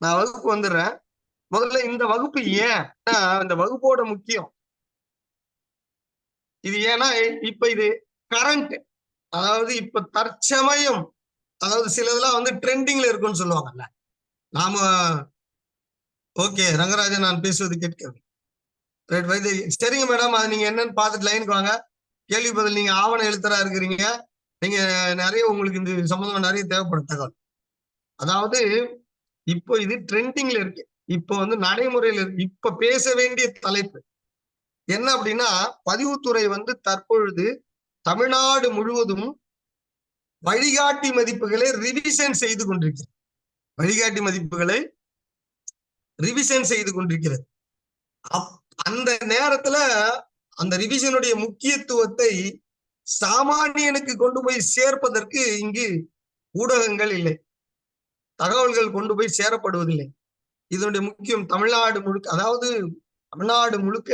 நான் வகுப்பு வந்துடுறேன். முதல்ல இந்த வகுப்பு ஏன்? இந்த வகுப்போட முக்கியம். இது ஏன்னா இப்ப இது கரண்ட் அதாவது இப்ப தற்சமயம் அதாவது சிலதெல்லாம் வந்து ட்ரெண்டிங்ல இருக்குன்னு சொல்லுவாங்கல்ல. நாம ஓகே ரங்கராஜன் நான் பேசுவது கேட்கிறேன் ரைட் வைத்திய சரிங்க மேடம் அது நீங்க என்னன்னு பார்த்துட்டு லைனுக்கு வாங்க. கேள்வி பதில் நீங்க ஆவண எழுத்தரா இருக்கிறீங்க. நீங்க நிறைய உங்களுக்கு இந்த சம்பந்தமா நிறைய தேவைப்படும் தகவல். அதாவது இப்போ இது ட்ரெண்டிங்ல இருக்கு. இப்போ வந்து நடைமுறையில இருக்கு. இப்ப பேச வேண்டிய தலைப்பு. என்ன அப்படின்னா பதிவுத்துறை வந்து தற்பொழுது தமிழ்நாடு முழுவதும் வழிகாட்டி மதிப்புகளை ரிவிஷன் செய்து கொண்டிருக்கிறது. வழிகாட்டி மதிப்புகளை ரிவிஷன் செய்து கொண்டிருக்கிறது. அந்த நேரத்துல அந்த ரிவிஷனுடைய முக்கியத்துவத்தை சாமானியனுக்கு கொண்டு போய் சேர்ப்பதற்கு இங்கு ஊடகங்கள் இல்லை. தகவல்கள் கொண்டு போய் சேரப்படுவதில்லை. இதனுடைய முக்கியம் தமிழ்நாடு முழுக்க அதாவது தமிழ்நாடு முழுக்க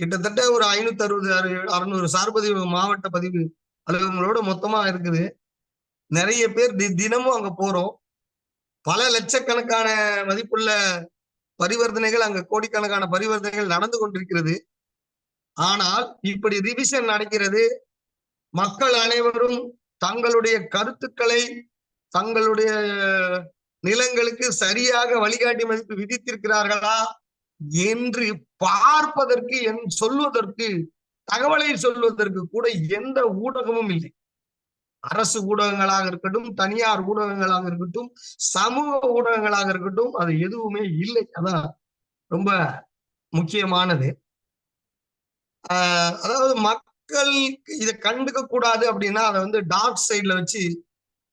கிட்டத்தட்ட ஒரு ஐநூத்தி அறுபது அறுநூறு சார்பதிவு மாவட்ட பதிவு அலுவலகங்களோட மொத்தமா இருக்குது. நிறைய பேர் தி தினமும் அங்க போறோம். பல லட்சக்கணக்கான மதிப்புள்ள பரிவர்த்தனைகள் அங்க கோடிக்கணக்கான பரிவர்த்தனைகள் நடந்து கொண்டிருக்கிறது. ஆனால் இப்படி ரிவிஷன் நடக்கிறது. மக்கள் அனைவரும் தங்களுடைய கருத்துக்களை தங்களுடைய நிலங்களுக்கு சரியாக வழிகாட்டி மதிப்பு விதித்திருக்கிறார்களா என்று பார்ப்பதற்கு என் சொல்வதற்கு தகவலை சொல்வதற்கு கூட எந்த ஊடகமும் இல்லை. அரசு ஊடகங்களாக இருக்கட்டும் தனியார் ஊடகங்களாக இருக்கட்டும் சமூக ஊடகங்களாக இருக்கட்டும் அது எதுவுமே இல்லை. அதான் ரொம்ப முக்கியமானது. ஆஹ் அதாவது மக்கள் இதை கண்டுக்க கூடாது அப்படின்னா அதை வந்து டார்க் சைட்ல வச்சு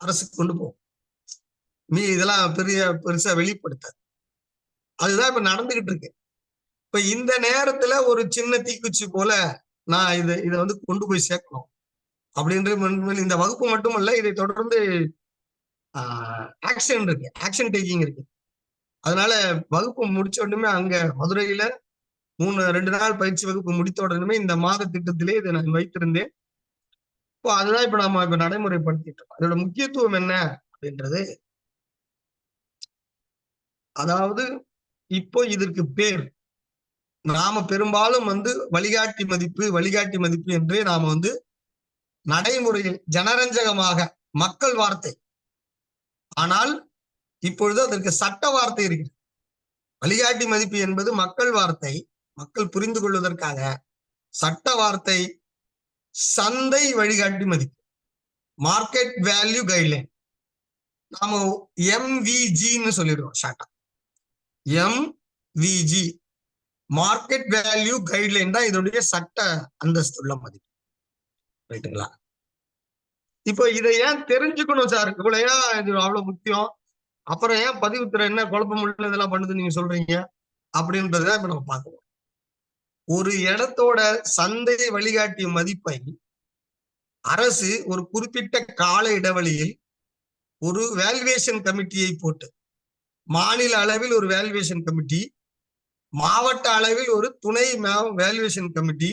அரசுக்கு கொண்டு போகும் நீ இதெல்லாம் பெரிய பெருசா வெளிப்படுத்த. அதுதான் இப்ப நடந்துகிட்டு இருக்கு இப்ப இந்த நேரத்துல ஒரு சின்ன தீக்குச்சி போல நான் இதை இதை வந்து கொண்டு போய் சேர்க்கணும். அப்படின்ற இந்த வகுப்பு மட்டுமல்ல இதை தொடர்ந்து ஆக்ஷன் இருக்கு. ஆக்ஷன் டேக்கிங் இருக்கு. அதனால வகுப்பு முடிச்ச உடனே அங்க மதுரையில மூணு ரெண்டு நாள் பயிற்சி வகுப்பு முடித்த உடனே இந்த மாத திட்டத்திலே இதை நான் வைத்திருந்தேன். இப்போ அதுதான் இப்ப நம்ம இப்ப நடைமுறைப்படுத்திட்டு இருக்கோம். அதோட முக்கியத்துவம் என்ன அப்படின்றது அதாவது இப்போ இதற்கு பேர். நாம பெரும்பாலும் வந்து வழிகாட்டி மதிப்பு வழிகாட்டி மதிப்பு என்று நாம வந்து நடைமுறையில் ஜனரஞ்சகமாக மக்கள் வார்த்தை. ஆனால் இப்பொழுது அதற்கு சட்ட வார்த்தை இருக்கிறது. வழிகாட்டி மதிப்பு என்பது மக்கள் வார்த்தை. மக்கள் புரிந்து கொள்வதற்காக சட்ட வார்த்தை சந்தை வழிகாட்டி மதிப்பு. மார்க்கெட் வேல்யூ கைட்லைன் நாம எம்விஜின்னு சொல்லிடுவோம் ஷார்ட்டா எம்விஜி மார்க்கெட் வேல்யூ கைட்லைன் தான் இதனுடைய சட்ட அந்தஸ்துள்ள மதிப்பு. ரைட்டுங்களா இப்போ இதை ஏன் தெரிஞ்சுக்கணும் சார் இவ்வளோ ஏன் இது அவ்வளவு முக்கியம்? அப்புறம் ஏன் பதிவுத்துறை என்ன குழப்பம் உள்ளதெல்லாம் பண்ணுது நீங்க சொல்றீங்க? அப்படின்றத இப்ப நம்ம பார்க்கணும் ஒரு இடத்தோட சந்தை வழிகாட்டிய மதிப்பை அரசு ஒரு குறிப்பிட்ட கால இடைவெளியில் ஒரு வேல்வேஷன் கமிட்டியை போட்டு மாநில அளவில் ஒரு வேல்வேஷன் கமிட்டி மாவட்ட அளவில் ஒரு துணை வேல்வேஷன் கமிட்டி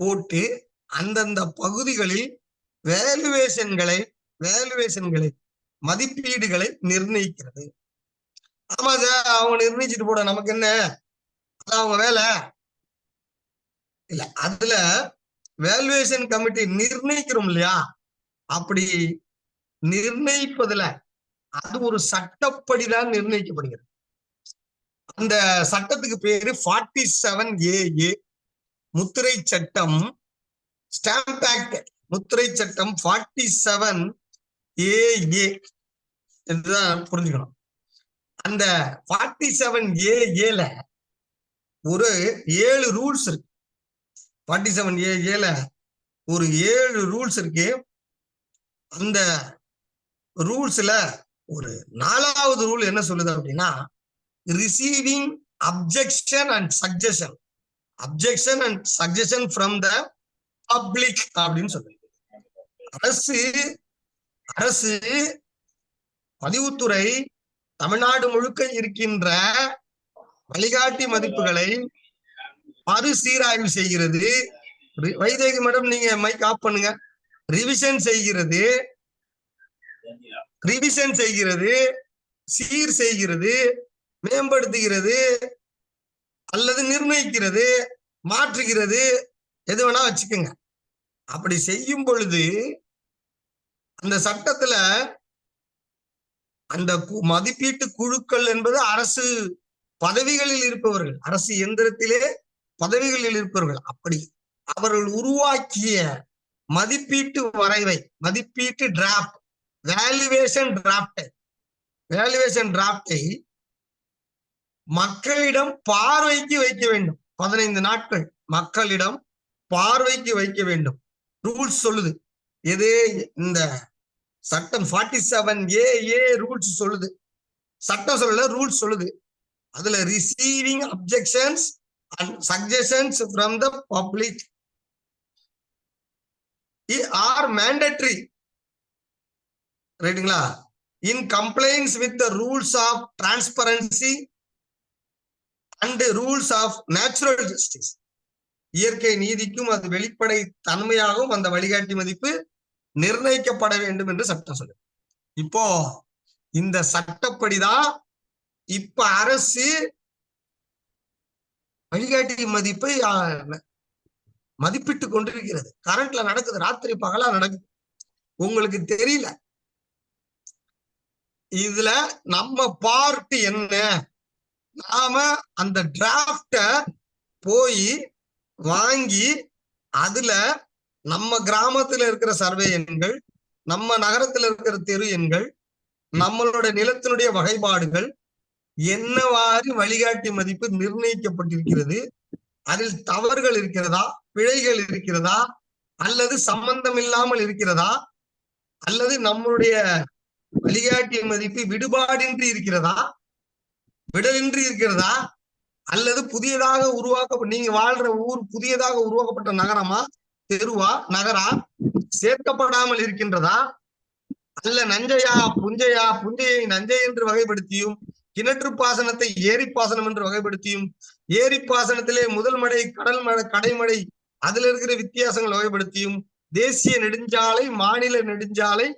போட்டு அந்தந்த பகுதிகளில் வேல்யூவேஷன்களை வேல்யூவேஷன்களை மதிப்பீடுகளை நிர்ணயிக்கிறது. ஆமா சார் அவங்க நிர்ணயிச்சுட்டு போட நமக்கு என்ன? அவங்க வேலை. இல்ல அதுல வேல்யூவேஷன் கமிட்டி நிர்ணயிக்கிறோம் இல்லையா அப்படி நிர்ணயிப்பதுல அது ஒரு சட்டப்படிதான் நிர்ணயிக்கப்படுகிறது. அந்த சட்டத்துக்கு பேரு ஃபார்ட்டி செவன் ஏ முத்திரை சட்டம் ஸ்டாம்ப் ஆக்ட் முத்திரை சட்டம் ஃபார்ட்டி செவன் ஏ ஏ என்றுதான் புரிஞ்சுக்கணும். அந்த ஃபார்ட்டி செவன் ஏஏல ஏல ஒரு ஏழு ரூல்ஸ் இருக்கு. ஃபார்ட்டி செவன் ஏ ஏல ஒரு ஏழு ரூல்ஸ் இருக்கு. அந்த ரூல்ஸ்ல ஒரு நாலாவது ரூல் என்ன சொல்லுது அப்படின்னா receiving objection and suggestion objection and suggestion from the public அப்படின்னு சொல்லுது. அரசு அரசு பதிவுத்துறை தமிழ்நாடு முழுக்க இருக்கின்ற வழிகாட்டி மதிப்புகளை மறுசீராய்வு செய்கிறது. வைதேகி மேடம் நீங்க மைக் ஆஃப் பண்ணுங்க. ரிவிஷன் செய்கிறது. ரிவிஷன் செய்கிறது. சீர் செய்கிறது. மேம்படுத்துகிறது. அல்லது நிர்ணயிக்கிறது. மாற்றுகிறது. எது வேணா வச்சுக்கோங்க. அப்படி செய்யும் பொழுது அந்த சட்டத்துல அந்த மதிப்பீட்டு குழுக்கள் என்பது அரசு பதவிகளில் இருப்பவர்கள். அரசு இயந்திரத்திலே பதவிகளில் இருப்பவர்கள் அப்படி. அவர்கள் உருவாக்கிய மதிப்பீட்டு வரைவை மதிப்பீட்டு டிராப்ட் வேல்யூவேஷன் டிராப்டை வேல்யூவேஷன் டிராப்டை மக்களிடம் பார்வைக்கு வைக்க வேண்டும். பதினைந்து நாட்கள் மக்களிடம் பார்வைக்கு வைக்க வேண்டும். ரூல்ஸ் சொல்லுது. எது? இந்த சட்டம் forty seven A A rules சொல்லுது. சட்டம் சொல்லல ரூல்ஸ் சொல்லுது. அதுல receiving objections and suggestions from the public are mandatory ரைட்டுங்களா in compliance with the rules of transparency and rules of natural justice இயற்கை நீதிக்கும் அது வெளிப்படை தன்மையாகவும் அந்த வழிகாட்டி மதிப்பு நிர்ணயிக்கப்பட வேண்டும் என்று சட்டம் சொல்லு இப்போ இந்த சட்டப்படிதான் இப்ப அரசு வழிகாட்டி மதிப்பை மதிப்பிட்டு கொண்டிருக்கிறது. கரண்ட்ல நடக்குது. ராத்திரி பகலா நடக்குது. உங்களுக்கு தெரியல. இதுல நம்ம பார்ட் என்ன? நாம அந்த டிராப்ட போய் வாங்கி அதுல நம்ம கிராமத்துல இருக்கிற சர்வே எண்கள் நம்ம நகரத்துல இருக்கிற தெரு எண்கள் நம்மளோட நிலத்தினுடைய வகைப்பாடுகள் என்னவாறு வழிகாட்டி மதிப்பு நிர்ணயிக்கப்பட்டிருக்கிறது? அதில் தவறுகள் இருக்கிறதா? பிழைகள் இருக்கிறதா? அல்லது சம்பந்தம் இல்லாமல் இருக்கிறதா? அல்லது நம்மளுடைய வழிகாட்டிய மதிப்பு விடுபாடின்றி இருக்கிறதா? விடலின்றி இருக்கிறதா? அல்லது புதியதாக உருவாக்க நீங்க வாழ்ற ஊர் புதியதாக உருவாக்கப்பட்ட நகரமா? தெருவா? நகரா? சேர்க்கப்படாமல் இருக்கின்றதா? அல்ல நஞ்சையா புஞ்சையா புஞ்சையை நஞ்சை என்று வகைப்படுத்தியும் கிணற்று பாசனத்தை ஏரி பாசனம் என்று வகைப்படுத்தியும் ஏரி பாசனத்திலே முதல் மடை கடல் மழை கடைமடை அதுல இருக்கிற வித்தியாசங்கள் வகைப்படுத்தியும் தேசிய நெடுஞ்சாலை மாநில நெடுஞ்சாலை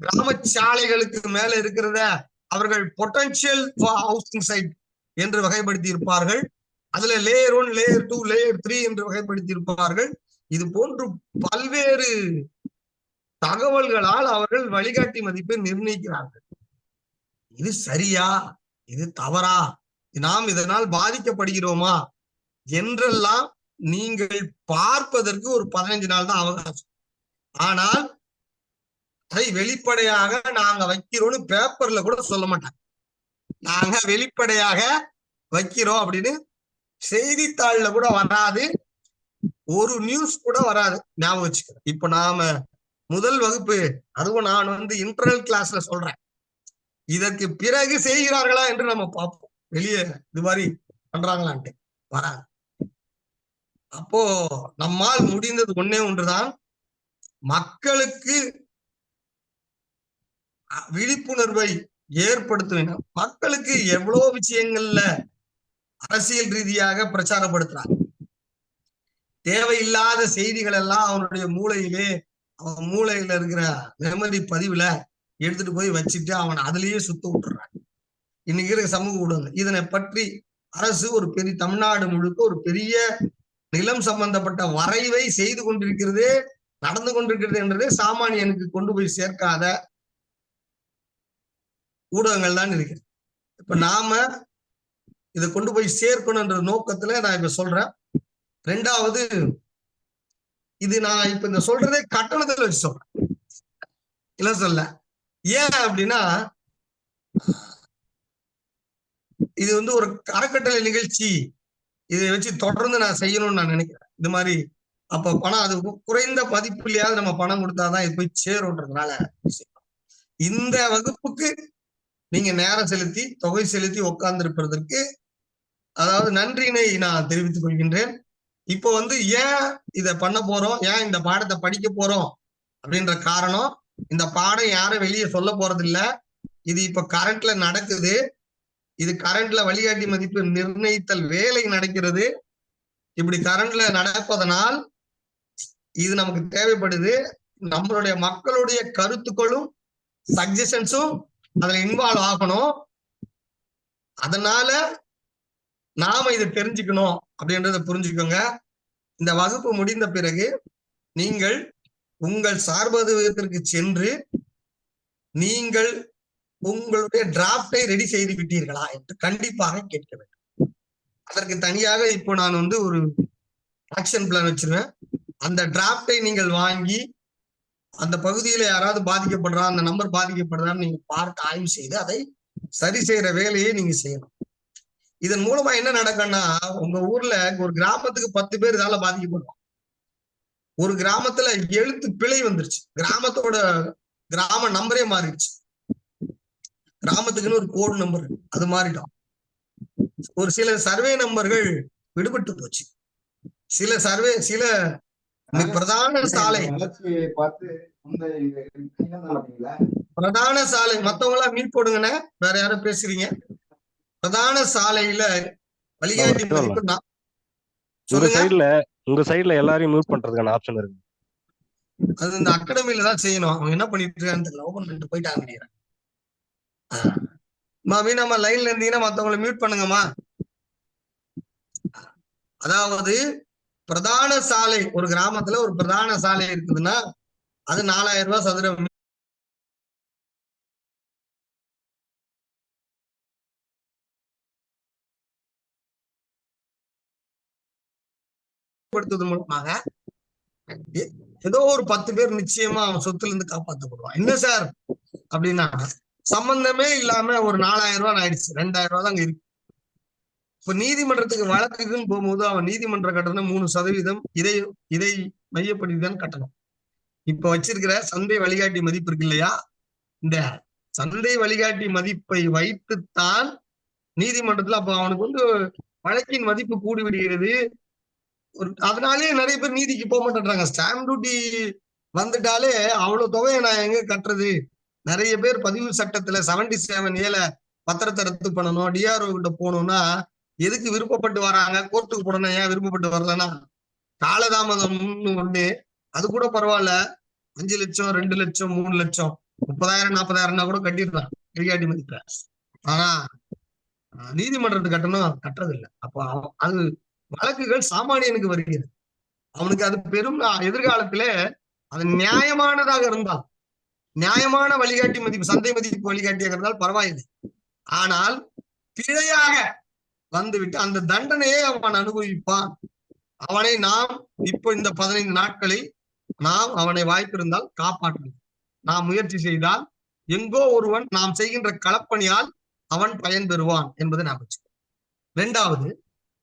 கிராம சாலைகளுக்கு மேல இருக்கிறத அவர்கள் பொட்டன்சியல் ஹவுசிங் சைட் என்று வகைப்படுத்தி இருப்பார்கள் அதுல layer one layer two layer three என்று வகைப்படுத்தி இருப்பார்கள் இது போன்று பல்வேறு தகவல்களால் அவர்கள் வழிகாட்டி மதிப்பை நிர்ணயிக்கிறார்கள். இது சரியா? இது தவறா? நாம் இதனால் பாதிக்கப்படுகிறோமா? என்றெல்லாம் நீங்கள் பார்ப்பதற்கு ஒரு பதினைஞ்சு நாள் தான் அவகாசம். ஆனால் அதை வெளிப்படையாக நாங்க வைக்கிறோம்னு பேப்பர்ல கூட சொல்ல மாட்டாங்க. நாங்க வெளிப்படையாக வைக்கிறோம் அப்படின்னு செய்தித்தாள்ல கூட வராது. ஒரு நியூஸ் கூட வராது. ஞாபகம் வச்சுக்கிறேன் இப்ப நாம முதல் வகுப்பு அதுவும் நான் வந்து இன்டர்னல் கிளாஸ்ல சொல்றேன். இதற்கு பிறகு செய்கிறார்களா என்று நம்ம பார்ப்போம். வெளியே இது மாதிரி பண்றாங்களான்ட்டு. வராங்க. அப்போ நம்மால் முடிந்தது ஒண்ணே ஒன்றுதான். மக்களுக்கு விழிப்புணர்வை ஏற்படுத்த மக்களுக்கு எவ்வளவு விஷயங்கள்ல அரசியல் ரீதியாக பிரச்சாரப்படுத்துறாங்க. தேவையில்லாத செய்திகள் எல்லாம் அவனுடைய மூளையிலே அவன் மூளையில இருக்கிற மெமரி பதிவுல எடுத்துட்டு போய் வச்சுட்டு அவன் அதுலயே சுத்த விட்டுறான் இன்னைக்கு இருக்கிற சமூக ஊடகங்கள். இதனை பற்றி அரசு ஒரு பெரிய தமிழ்நாடு முழுக்க ஒரு பெரிய நிலம் சம்பந்தப்பட்ட வரைவை செய்து கொண்டிருக்கிறது நடந்து கொண்டிருக்கிறது என்றதே சாமானியனுக்கு கொண்டு போய் சேர்க்காத ஊடகங்கள் தான் இருக்கு. இப்ப நாம இதை கொண்டு போய் சேர்க்கணும்ன்ற நோக்கத்துல நான் இப்ப சொல்றேன். ரெண்டாவது இது நான் இப்ப இந்த சொல்றதே கட்டணத்துல வச்சு சொல்றேன். இல்ல சொல்ல. ஏன் அப்படின்னா இது வந்து ஒரு அறக்கட்டளை நிகழ்ச்சி. இதை வச்சு தொடர்ந்து நான் செய்யணும்னு நான் நினைக்கிறேன். இது மாதிரி அப்ப பணம் அது குறைந்த மதிப்புலையாவது நம்ம பணம் கொடுத்தாதான் இது போய் சேரும்ன்றதுனால இந்த வகுப்புக்கு நீங்க நேரம் செலுத்தி தொகை செலுத்தி உட்கார்ந்திருப்பதற்கு அதாவது நன்றினை நான் தெரிவித்துக் கொள்கின்றேன். இப்போ வந்து ஏன் இதை பண்ண போறோம்? ஏன் இந்த பாடத்தை படிக்க போறோம்? அப்படின்ற காரணம் இந்த பாடம் யாரும் வெளியே சொல்ல போறது இல்ல இது இப்ப கரண்ட்ல நடக்குது. இது கரண்ட்ல வழிகாட்டி மதிப்பு நிர்ணயித்தல் வேலை நடக்கிறது. இப்படி கரண்ட்ல நடப்பதனால் இது நமக்கு தேவைப்படுது. நம்மளுடைய மக்களுடைய கருத்துக்களும் சஜஷன்ஸும் அதுல இன்வால்வ் ஆகணும். அதனால நாம இதை தெரிஞ்சுக்கணும் அப்படின்றத புரிஞ்சுக்கோங்க. இந்த வகுப்பு முடிந்த பிறகு நீங்கள் உங்கள் சார்பதுவகத்திற்கு சென்று நீங்கள் உங்களுடைய டிராப்டை ரெடி செய்து விட்டீர்களா என்று கண்டிப்பாக கேட்க வேண்டும். அதற்கு தனியாக இப்போ நான் வந்து ஒரு ஆக்ஷன் பிளான் வச்சிருவேன். அந்த டிராப்டை நீங்கள் வாங்கி அந்த பகுதியில யாராவது பாதிக்கப்படுறா அந்த நம்பர் பாதிக்கப்படுறான்னு நீங்க பார்த்து ஆய்வு செய்து அதை சரி செய்யற வேலையை நீங்க செய்யணும். இதன் மூலமா என்ன நடக்கும்னா உங்க ஊர்ல ஒரு கிராமத்துக்கு பத்து பேர் இதால பாதிக்கப்படுவோம் ஒரு கிராமத்துல எழுத்து பிழை வந்துருச்சு. கிராமத்தோட கிராம நம்பரே மாறிடுச்சு. கிராமத்துக்குன்னு ஒரு கோடு நம்பர் அது மாறிட்டோம் ஒரு சில சர்வே நம்பர்கள் விடுபட்டு போச்சு. சில சர்வே சில பிரதான சாலை? பிரதான சாலை மத்தவங்க எல்லாம் மீட் போடுங்கண்ணே. வேற யாரும் பேசுறீங்க. பிரதான சாலையில வழிகாட்டி சொல்லுங்க. சைடுல உங்க சைடுல எல்லாரையும் மியூட் பண்றதுக்கான ஆப்ஷன் இருக்கு. அது இந்த அகாடமில தான் செய்யணும். அவங்க என்ன பண்ணிட்டு இருக்கான்னு தெரியல. ஓபன் பண்ணிட்டு போயிட்டாங்க நினைக்கிறேன் மாமி நம்ம லைன்ல இருந்தீங்கன்னா மத்தவங்களை மியூட் பண்ணுங்கம்மா. அதாவது பிரதான சாலை ஒரு கிராமத்துல ஒரு பிரதான சாலை இருக்குதுன்னா அது நாலாயிரம் ரூபாய் சதுர மீ- மூலமாக ஏதோ ஒரு பத்து பேர் நிச்சயமா அவன் சொத்துல இருந்து காப்பாற்றப்படுவான் என்ன சார்? அப்படின்னா சம்பந்தமே இல்லாம ஒரு நாலாயிரம் ரூபாய் ஆயிடுச்சு. ரெண்டாயிரம் ரூபாய் தான் அங்க இருக்கு. இப்ப நீதிமன்றத்துக்கு வழக்குக்குன்னு போகும்போது அவன் நீதிமன்ற கட்டணம் மூணு சதவீதம் இதை இதை மையப்படுத்தி தான் கட்டணும். இப்ப வச்சிருக்கிற சந்தை வழிகாட்டி மதிப்பு இருக்கு இல்லையா? இந்த சந்தை வழிகாட்டி மதிப்பை வைத்துத்தான் நீதிமன்றத்துல அப்ப அவனுக்கு வந்து வழக்கின் மதிப்பு கூடி விடுகிறது ஒரு அதனாலே நிறைய பேர் நீதிக்கு போக மாட்டேன்றாங்க. ஸ்டாம்ப் டியூட்டி வந்துட்டாலே அவ்வளவு தொகையை நான் எங்க கட்டுறது? நிறைய பேர் பதிவு சட்டத்துல செவன்டி செவன் ஏல பத்திரத்தை ரத்து பண்ணணும். டிஆர்ஓ கிட்ட போகணும்னா எதுக்கு விருப்பப்பட்டு வராங்க? கோர்ட்டுக்கு போடணும் ஏன் விருப்பப்பட்டு வரலன்னா? காலதாமதம்னு ஒண்ணு அது கூட பரவாயில்ல. அஞ்சு லட்சம் ரெண்டு லட்சம் மூணு லட்சம். முப்பதாயிரம் நாற்பதாயிரம்னா கூட கட்டிடுறான் வெளியாட்டி மதிப்ப ஆனா நீதிமன்றத்து நீதிமன்றத்துக்கு கட்டணம். கட்டுறது இல்ல அப்போ அது வழக்குகள் சாமானியனுக்கு வருகிறது. அவனுக்கு அது பெரும் எதிர்காலத்துல அது நியாயமானதாக இருந்தால் நியாயமான வழிகாட்டி மதிப்பு சந்தை மதிப்பு வழிகாட்டியாக இருந்தால் பரவாயில்லை. ஆனால் பிழையாக வந்துவிட்டு அந்த தண்டனையை அவன் அனுபவிப்பான். அவனை நாம் இப்போ இந்த பதினைந்து நாட்களில் நாம் அவனை வாய்ப்பிருந்தால் காப்பாற்றும் நாம் முயற்சி செய்தால் எங்கோ ஒருவன் நாம் செய்கின்ற களப்பணியால் அவன் பயன் பெறுவான் என்பதை நாம் வச்சுக்கணும் இரண்டாவது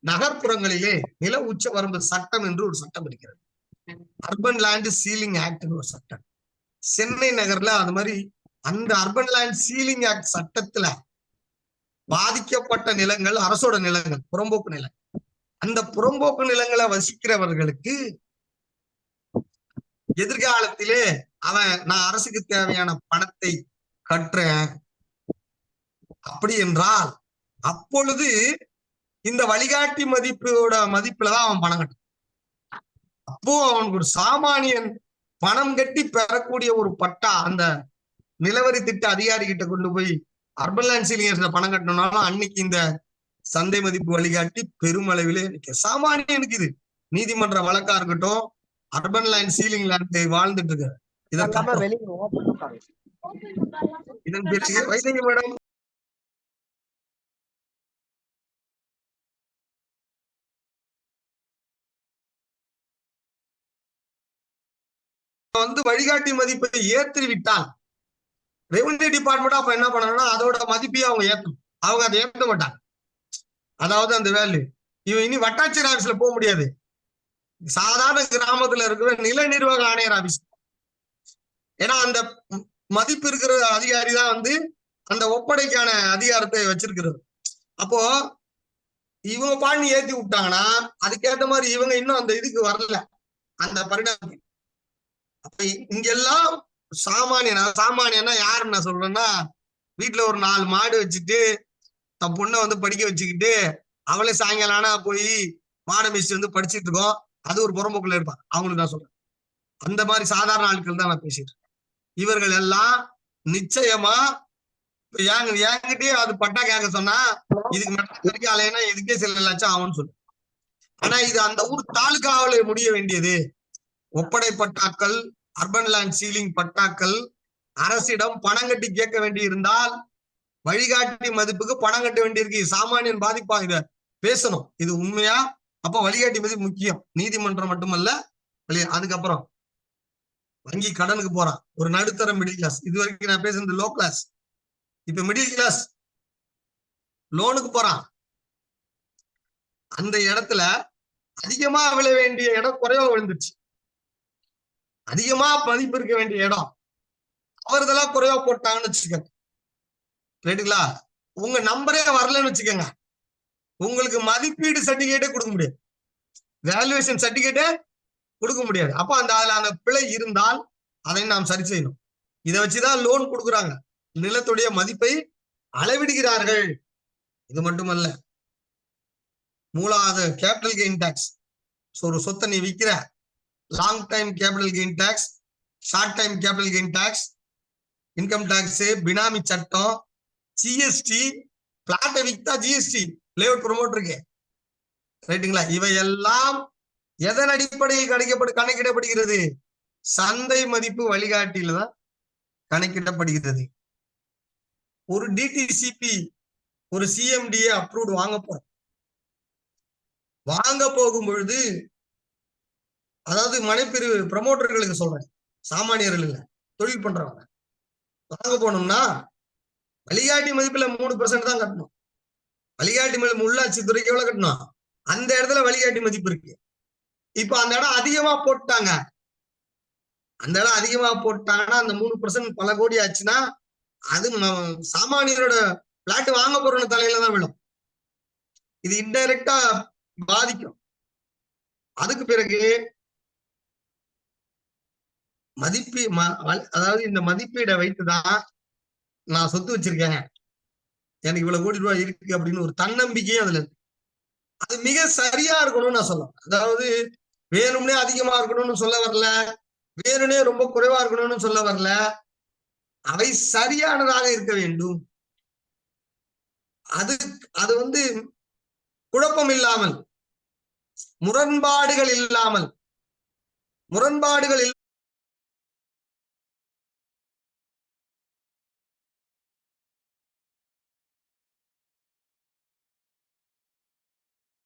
நகர்ப்புறங்களிலே நில உச்ச வரம்பு சட்டம் என்று ஒரு சட்டம் இருக்கிறது. அர்பன் லேண்ட் சீலிங் ஆக்ட் ஒரு சட்டம். சென்னை நகர்ல அது மாதிரி அந்த அர்பன் லேண்ட் சீலிங் ஆக்ட் சட்டத்துல பாதிக்கப்பட்ட நிலங்கள் அரசோட நிலங்கள் புறம்போக்கு நிலம் அந்த புறம்போக்கு நிலங்களை வசிக்கிறவர்களுக்கு எதிர்காலத்திலே அவன் நான் அரசுக்கு தேவையான பணத்தை கட்டுறேன். அப்படி என்றால் அப்பொழுது இந்த வழிகாட்டி மதிப்போட மதிப்புலதான் அவன் பணம் கட்டணும் அப்போ அவனுக்கு ஒரு சாமானியன் பணம் கட்டி பெறக்கூடிய ஒரு பட்டா அந்த நிலவரி திட்ட அதிகாரி கிட்ட கொண்டு போய் அர்பன் லேண்ட் சீலிங்கர்ஸ்ல பணம் கட்டணும்னாலும் அன்னைக்கு இந்த சந்தை மதிப்பு வழிகாட்டி பெருமளவிலே நிக்க. சாமானியனுக்கு இது. நீதிமன்ற வழக்கா இருக்கட்டும் அர்பன் லேண்ட் சீலிங் லேண்ட் வாழ்ந்துட்டு இருக்கு. இதன் பிறகு வைத்திய மேடம். வந்து வழிகாட்டி மதிப்பை ஏற்றி விட்டால் ரெவன்யூ டிபார்ட்மெண்ட் அப்ப என்ன பண்ணணும்னா அதோட மதிப்பையும் அவங்க ஏத்தணும். அவங்க அதை ஏற்ற மாட்டாங்க. அதாவது அந்த வேல்யூ இவன் இனி வட்டாட்சியர் ஆபீஸ்ல போக முடியாது. சாதாரண கிராமத்துல இருக்கிற நில நிர்வாக ஆணையர் ஆபீஸ் ஏன்னா அந்த மதிப்பு இருக்கிற அதிகாரி தான் வந்து அந்த ஒப்படைக்கான அதிகாரத்தை வச்சிருக்கிறது. அப்போ இவங்க பாண்டி ஏத்தி விட்டாங்கன்னா அதுக்கேத்த மாதிரி இவங்க இன்னும் அந்த இதுக்கு வரல. அந்த பரிணாமத்துக்கு அப்ப இங்கெல்லாம் சாமானியனா சாமானியனா யாரு நான் சொல்றேன்னா வீட்டுல ஒரு நாலு மாடு வச்சுட்டு தன் பொண்ணை வந்து படிக்க வச்சுக்கிட்டு அவளே சாயங்காலம் ஆனா போய் மாடை மிஸ்ட் வந்து படிச்சிட்டு இருக்கோம். அது ஒரு புறம்போக்குள்ள இருப்பான் அவங்களுக்கு நான் சொல்றேன். அந்த மாதிரி சாதாரண ஆட்கள் தான் நான் பேசிட்டு இருக்கேன். இவர்கள் எல்லாம் நிச்சயமா ஏங்க என்கிட்டயே அது பட்டா கேட்க சொன்னா இதுக்கு மட்டும் வரைக்கும் இதுக்கே சில லட்சம் ஆகும்னு சொல்லு ஆனா இது அந்த ஊர் தாலுகாவில முடிய வேண்டியது. ஒப்படை பட்டாக்கள் அர்பன் லேண்ட் சீலிங் பட்டாக்கள் அரசிடம் பணம் கட்டி கேட்க வேண்டி இருந்தால் வழிகாட்டி மதிப்புக்கு பணம் கட்ட வேண்டியிருக்கு சாமானியன் பாதிப்பா இத பேசணும். இது உண்மையா? அப்ப வழிகாட்டி மதிப்பு முக்கியம். நீதிமன்றம் மட்டுமல்ல அதுக்கப்புறம் வங்கி கடனுக்கு போறான். ஒரு நடுத்தர மிடில் கிளாஸ் இது வரைக்கும் நான் பேசுறது லோ கிளாஸ் இப்ப மிடில் கிளாஸ் லோனுக்கு போறான். அந்த இடத்துல அதிகமா விழ வேண்டிய இடம் குறைவா விழுந்துச்சு அதிகமா மதிப்பு இருக்க வேண்டிய இடம். அவர்தெல்லாம் குறைவா போட்டாங்கன்னு வச்சுக்கோங்க. ரைட்டுங்களா உங்க நம்பரே வரலன்னு வச்சுக்கோங்க. உங்களுக்கு மதிப்பீடு சர்டிபிகேட்டே கொடுக்க முடியாது. வேல்யூவேஷன் சர்டிபிகேட்டே கொடுக்க முடியாது. அப்ப அந்த அதுல அந்த பிழை இருந்தால் அதை நாம் சரி செய்யணும். இதை வச்சுதான் லோன் கொடுக்குறாங்க. நிலத்துடைய மதிப்பை அளவிடுகிறார்கள். இது மட்டுமல்ல. மூலாவது கேபிட்டல் கெயின் டாக்ஸ் ஒரு சொத்தை நீ விற்கிற long time capital gain tax short time capital gain tax income tax பினாமி சட்டம் ஜிஎஸ்டி பிளாட்டை வித்தா ஜிஎஸ்டி லேஅவுட் ப்ரொமோட்டருக்கு ரைட்டுங்களா இவையெல்லாம் எதன் அடிப்படையில் கணக்கப்படு கணக்கிடப்படுகிறது? சந்தை மதிப்பு வழிகாட்டியில தான் கணக்கிடப்படுகிறது. ஒரு டிடிசிபி ஒரு சிஎம்டிஏ அப்ரூவ்ட் வாங்க போறோம். வாங்க போகும் பொழுது அதாவது மனைப்பிரிவு ப்ரமோட்டர்களுக்கு சொல்றேன். சாமானியர்கள் இல்ல. தொழில் பண்றவங்க. வாங்க போனோம்னா வழிகாட்டி மதிப்புல மூணு பர்சன்ட் தான் கட்டணும். வழிகாட்டி மதிப்பு உள்ளாட்சி துறைக்கு எவ்வளவு கட்டணும்? அந்த இடத்துல வழிகாட்டி மதிப்பு இருக்கு. இப்ப அந்த இடம் அதிகமா போட்டாங்க. அந்த இடம் அதிகமா போட்டாங்கன்னா அந்த மூணு பர்சன்ட் பல கோடி ஆச்சுன்னா அது சாமானியரோட பிளாட் வாங்க போறவன தலையில தான் விழும். இது இன்டைரக்டா பாதிக்கும். அதுக்கு பிறகு மதிப்பீ ம- வ- அதாவது இந்த மதிப்பீடை வைத்துதான் நான் சொத்து வச்சிருக்கேன் எனக்கு இவ்வளவு கோடி ரூபாய் இருக்கு அப்படின்னு ஒரு தன்னம்பிக்கையும் அதுல இருக்கு. அது மிக சரியா இருக்கணும்னு நான் சொல்லுவேன் அதாவது வேணும்னே அதிகமா இருக்கணும்னு சொல்ல வரல. வேணும்னே ரொம்ப குறைவா இருக்கணும்னு சொல்ல வரல. அவை சரியானதாக இருக்க வேண்டும். அது அது வந்து குழப்பம் இல்லாமல் முரண்பாடுகள் இல்லாமல் முரண்பாடுகள்